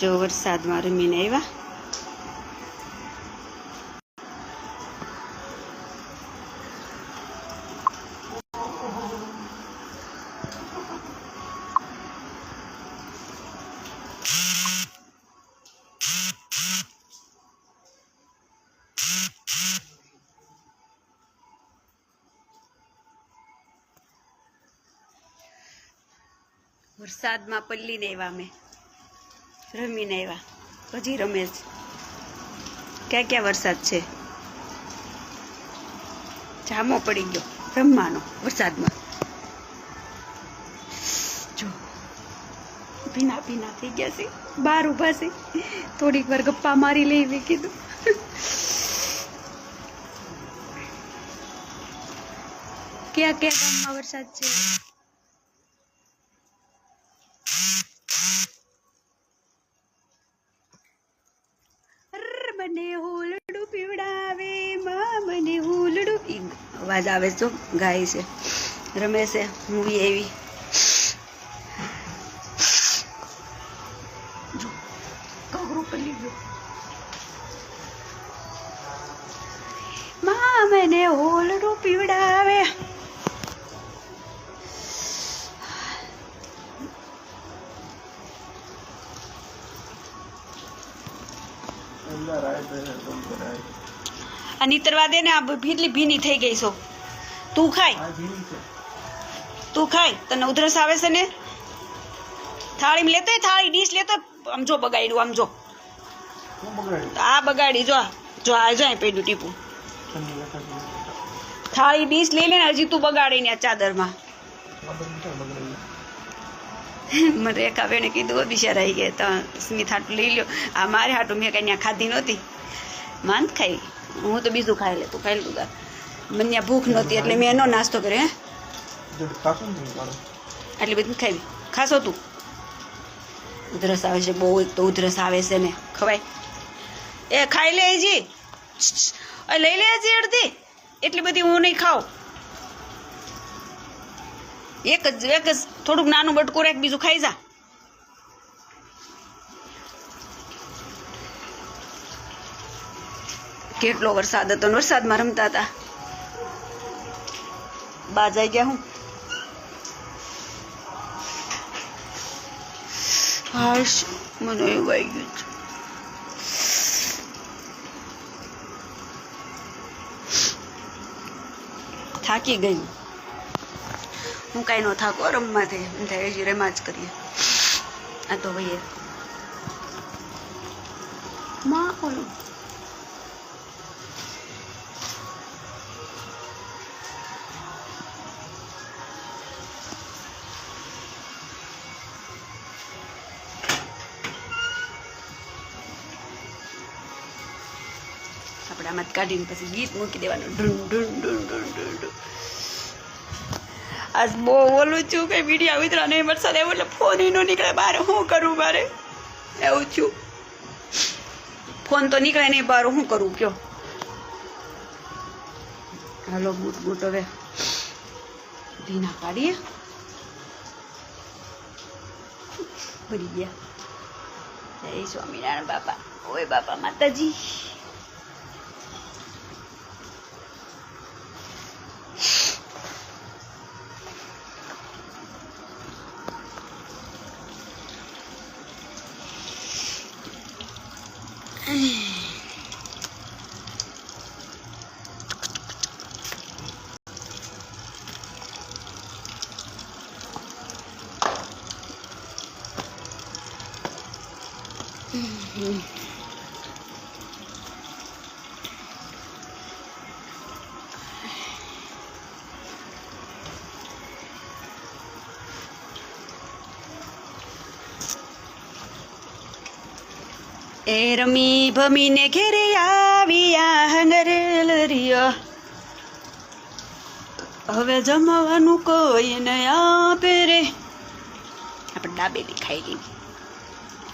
જો વરસાદમાં રમીને આવ્યા. વરસાદમાં પલ્લીને આવ્યા અમે. રમીને આવ્યા. પછી રમે ક્યાં ક્યાં વરસાદ છે? જામો પડી ગયો. રમવાનો વરસાદમાં. જો, ભીના ભીના થઈ ગયા છે. બહાર ઊભા છે. થોડીક વાર ગપ્પા મારી લઈ મેં કીધું. ક્યાં ક્યાં ગામમાં વરસાદ છે? મને હુલડું પીવડાવે માં મને હુલડું અવાજ આવે તો ગાય છે, રમે છે, મૂવી એવી. માં મને હોલડું પીવડાવે આ નીતરવા દે ને આ ભીટલી ભીની થઈ ગઈ છો. તું ખાય. તું ખાય. તને ઉધરસ આવે છે ને? થાળીમાં લેતો થાળી ડીશ લેતો આમ જો બગાડ્યું આમ જો. આ બગાડી જો આ. જો આ જાય પેડું પેલું ટીપું. થાળી ડીશ લઈ લે ને હજી તું બગાડી ને આ ચાદરમાં. મને રેખા બેને કીધું બિચારા આવી ગયા તો સ્મિત હાટું લઈ લ્યો. આ મારે હાટું મેં કઈ ત્યાં ખાધી નહોતી. માંદ ખાઈ. હું તો બીજું ખાઈ લે તું ખાઈ લીધું. મને ત્યાં ભૂખ નહોતી એટલે મેં એનો નાસ્તો કર્યો હે. આટલી બધી ખાઈ. ખાશો તું. ઉધરસ આવે છે બહુ એક તો ઉધરસ આવે છે ને. ખવાય. એ ખાઈ લે જી એ લઈ લે હજી અડધી. એટલી બધી હું નહીં ખાઉં. એક જ એક જ થોડુંક નાનું બટકું રાખ, બીજું ખાઈ જા. કેટલો વરસાદ હતો વરસાદમાં રમતા હતા. બાજાઈ ગયા હું. હાશ, મને એવું આવી ગયું છે થાકી ગઈ હું કાંઈ ન થાકો રમવાથી એમ થાય, હજી રમા જ કરીએ. આ તો ભાઈ માં ઓલું આપણે આમાં કાઢીને પછી ગીત મૂકી દેવાનું. ઢું ઢૂં ઢૂં ઢૂં ઢૂં ઢૂં આજ બહુ ઓલું છું કે વીડિયો વિતરા નહીં વરસાદ એવું એટલે ફોન નો નીકળે. બહાર શું કરું મારે? એવું છું ફોન તો નીકળે નહીં, બહાર શું કરું? કયો. હાલો, બૂટ બૂટ હવે ધીના કાઢીએ ભરી ગયા. જય સ્વામિનારાયણ બાપા. ઓય બાપા માતાજી. એ રમી ભમીને ઘેરે આવ્યા હંગરેલ રિયો હવે જમવાનું કોઈ ને આપે રે. આપણે ડાબેલી ખાઈ લીધી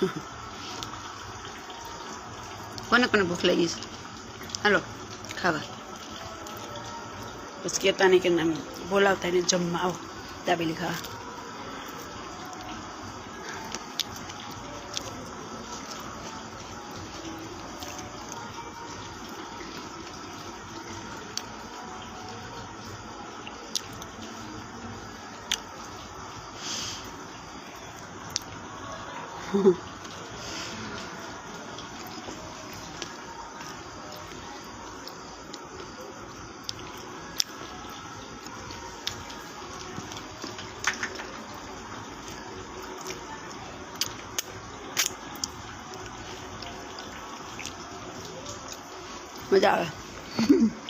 બહાર જ છું કોને કોને ભૂખ લાગી છે હાલો ખાવા બસ કહેતા નહીં કે ના બોલાવતા એને જમવા આવો દાબેલી ખાવા 回家了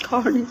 烤哼考你